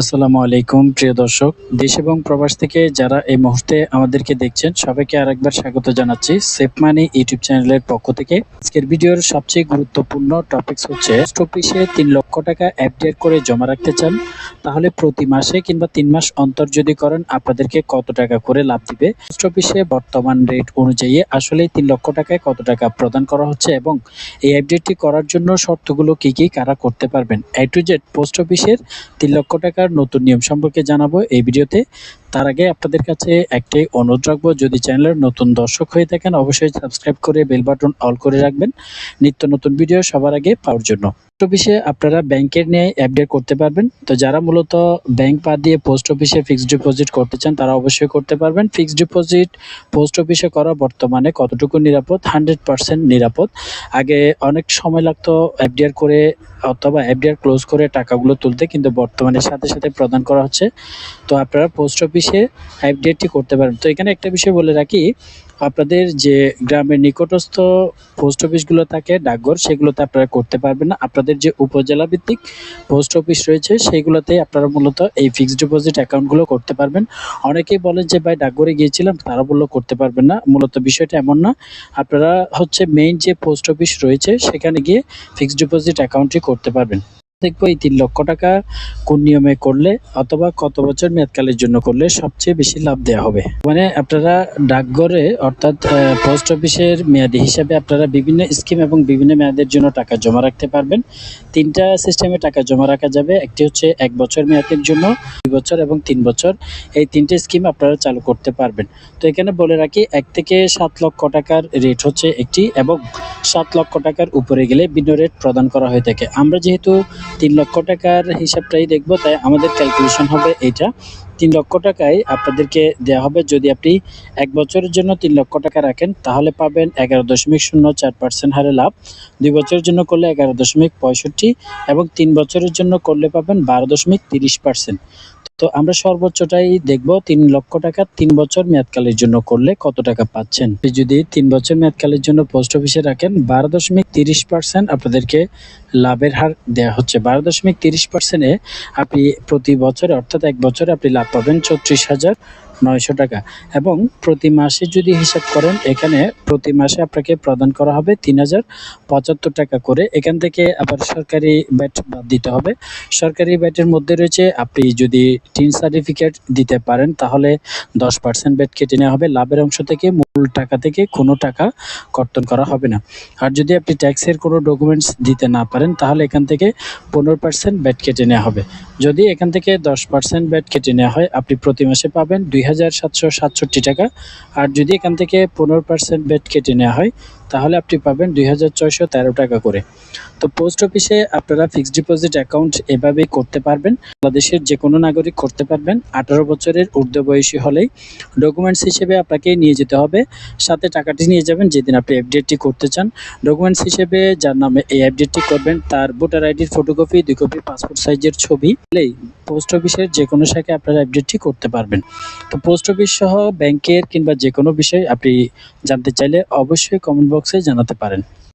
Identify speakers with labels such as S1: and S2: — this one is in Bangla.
S1: আসসালামু আলাইকুম, প্রিয় দর্শক। দেশ এবং প্রবাস থেকে যারা এই মুহূর্তে আমাদেরকে দেখছেন, সবাইকে আরেকবার স্বাগত জানাচ্ছি সেফ মানি ইউটিউব চ্যানেলের পক্ষ থেকে। আজকের ভিডিওর সবচেয়ে গুরুত্বপূর্ণ টপিকস হচ্ছে পোস্ট অফিসে তিন লক্ষ টাকা অ্যাপডেট করে জমা রাখতে চান। তাহলে প্রতি মাসে কিংবা তিন মাস অন্তর যদি করেন, আপনাদেরকে কত টাকা করে লাভ দিবে? পোস্ট অফিসে বর্তমান রেট অনুযায়ী আসলে তিন লক্ষ টাকায় কত টাকা প্রদান করা হচ্ছে এবং এই আপডেটটি করার জন্য শর্তগুলো কি কি, কারা করতে পারবেন? এ টু জেড পোস্ট অফিসের তিন লক্ষ টাকার নতুন নিয়ম সম্পর্কে জানাব এই ভিডিওতে। তার আগে আপনাদের কাছে একটাই অনুরোধ রাখব, যদি চ্যানেলের নতুন দর্শক হয়ে থাকেন, অবশ্যই সাবস্ক্রাইব করে বেল বাটন অল করে রাখবেন। নিত্য নতুন ভিডিও সবার আগে পাওয়ার জন্য। পোস্ট অফিসে আপনারা ব্যাংকের নিয়ে আপডেট করতে পারবেন। তো যারা মূলত ব্যাংক পা দিয়ে পোস্ট অফিসে ফিক্সড ডিপোজিট করতে চান, তারা অবশ্যই করতে পারবেন। ফিক্সড ডিপোজিট পোস্ট অফিসে করা বর্তমানে কতটুকু নিরাপদ? হান্ড্রেড পার্সেন্ট নিরাপদ। আগে অনেক সময় লাগতো এফডিআর করে অথবা এফডিআর ক্লোজ করে টাকাগুলো তুলতে, কিন্তু বর্তমানে সাথে সাথে প্রদান করা হচ্ছে। তো আপনারা পোস্ট অফিসে এফডিআরটি করতে পারেন তো এখানে একটা বিষয় বলে রাখি, আপনাদের যে গ্রামের নিকটস্থ পোস্ট অফিসগুলো থাকে, ডাকঘর, সেগুলোতে আপনারা করতে পারবেন না। আপনাদের যে উপজেলা ভিত্তিক পোস্ট অফিস রয়েছে, সেইগুলোতে আপনারা মূলত এই ফিক্সড ডিপোজিট অ্যাকাউন্টগুলো করতে পারবেন। অনেকেই বলেন যে, ভাই, ডাকঘরে গিয়েছিলাম, তারা বলল করতে পারবেন না। মূলত বিষয়টা এমন না। আপনারা হচ্ছে মেইন যে পোস্ট অফিস রয়েছে, সেখানে গিয়ে ফিক্সড ডিপোজিট অ্যাকাউন্টটি করতে পারবেন। দেখব এই তিন লক্ষ টাকা কোন নিয়মে করলে অথবা কত বছর মেয়াদকালের জন্য করলে সবচেয়ে বেশি লাভ দেওয়া হবে। মানে আপনারা ডাকঘরে অর্থাৎ পোস্ট অফিসের মেয়াদি হিসাবে আপনারা বিভিন্ন স্কিম এবং বিভিন্ন মেয়াদের জন্য টাকা জমা রাখতে পারবেন। তিনটা সিস্টেমে টাকা জমা রাখা যাবে। একটি হচ্ছে এক বছর মেয়াদের জন্য, দুই বছর এবং তিন বছর। এই তিনটে স্কিম আপনারা চালু করতে পারবেন। তো এখানে বলে রাখি, এক থেকে সাত লক্ষ টাকার রেট হচ্ছে একটি এবং সাত লক্ষ টাকার উপরে গেলে ভিন্ন রেট প্রদান করা হয়ে থাকে। আমরা যেহেতু তিন লক্ষ টাকার হিসাবটাই দেখব, তাই আমাদের ক্যালকুলেশন হবে এটা তিন লক্ষ টাকায় আপনাদেরকে দেওয়া হবে, যদি আপনি এক বছরের জন্য তিন লক্ষ টাকা রাখেন, তাহলে পাবেন এগারো দশমিক শূন্য চার পার্সেন্ট হারে লাভ। দুই বছরের জন্য করলে এগারো দশমিক পঁয়ষট্টি এবং তিন বছরের জন্য করলে পাবেন বারো দশমিক তিরিশ পার্সেন্ট তো আমরা সর্বোচ্চটাই দেখব তিন লক্ষ টাকা তিন বছর মেয়াদকালের জন্য করলে কত টাকা পাচ্ছেন। যদি তিন বছর মেয়াদকালের জন্য পোস্ট অফিসে রাখেন, বারো দশমিক তিরিশ পার্সেন্ট আপনাদেরকে লাভের হার দেওয়া হচ্ছে। বারো দশমিক তিরিশ পার্সেন্টে আপনি প্রতি বছরে, অর্থাৎ এক বছরে আপনি লাভ পাবেন চৌত্রিশ হাজার নয়শো টাকা। এবং প্রতি মাসে যদি হিসাব করেন, এখানে প্রতি মাসে আপনাকে প্রদান করা হবে তিন হাজার পঁচাত্তর টাকা করে। এখান থেকে আবার সরকারি ব্যাট বাদ দিতে হবে। সরকারি ব্যাটের মধ্যে রয়েছে, আপনি যদি টিন সার্টিফিকেট দিতে পারেন, তাহলে দশ পার্সেন্ট ব্যাট কেটে নেওয়া হবে। লাভের অংশ থেকে, মূল টাকা থেকে কোনো টাকা কর্তন করা হবে না। আর যদি আপনি ট্যাক্সের কোনো ডকুমেন্টস দিতে না পারেন, তাহলে এখান থেকে পনেরো পার্সেন্ট ব্যাট কেটে নেওয়া হবে। যদি এখান থেকে দশ পার্সেন্ট ব্যাট কেটে নেওয়া হয়, আপনি প্রতি মাসে পাবেন দুই হাজার সাতশো সাতষট্টি টাকা। আর যদি এখান থেকে পনেরো পার্সেন্ট বেড কেটে নেওয়া হয় তাহলে আপনি পাবেন দুই হাজার ছয়শো তেরো টাকা করে। তো পোস্ট অফিসে আপনারা ফিক্সড ডিপোজিট অ্যাকাউন্ট এভাবেই করতে পারবেন। বাংলাদেশের যে কোনো নাগরিক করতে পারবেন। আঠারো বছরের ঊর্ধ্ব বয়সী হলেই ডকুমেন্টস হিসেবে আপনাকে নিয়ে যেতে হবে। সাথে টাকাটি নিয়ে যাবেন যেদিন আপনি আপডেটটি করতে চান। ডকুমেন্টস হিসেবে যার নামে এই আপডেটটি করবেন, তার ভোটার আইডির ফটোকপি, দুই কপি, পাসপোর্ট সাইজের ছবি। হলেই পোস্ট অফিসের যে কোনো শাখায় আপনারা আপডেটটি করতে পারবেন। তো পোস্ট অফিস সহ ব্যাংকের কিংবা যে কোনো বিষয় আপনি জানতে চাইলে অবশ্যই কমেন্ট বক্সে জানাতে পারেন।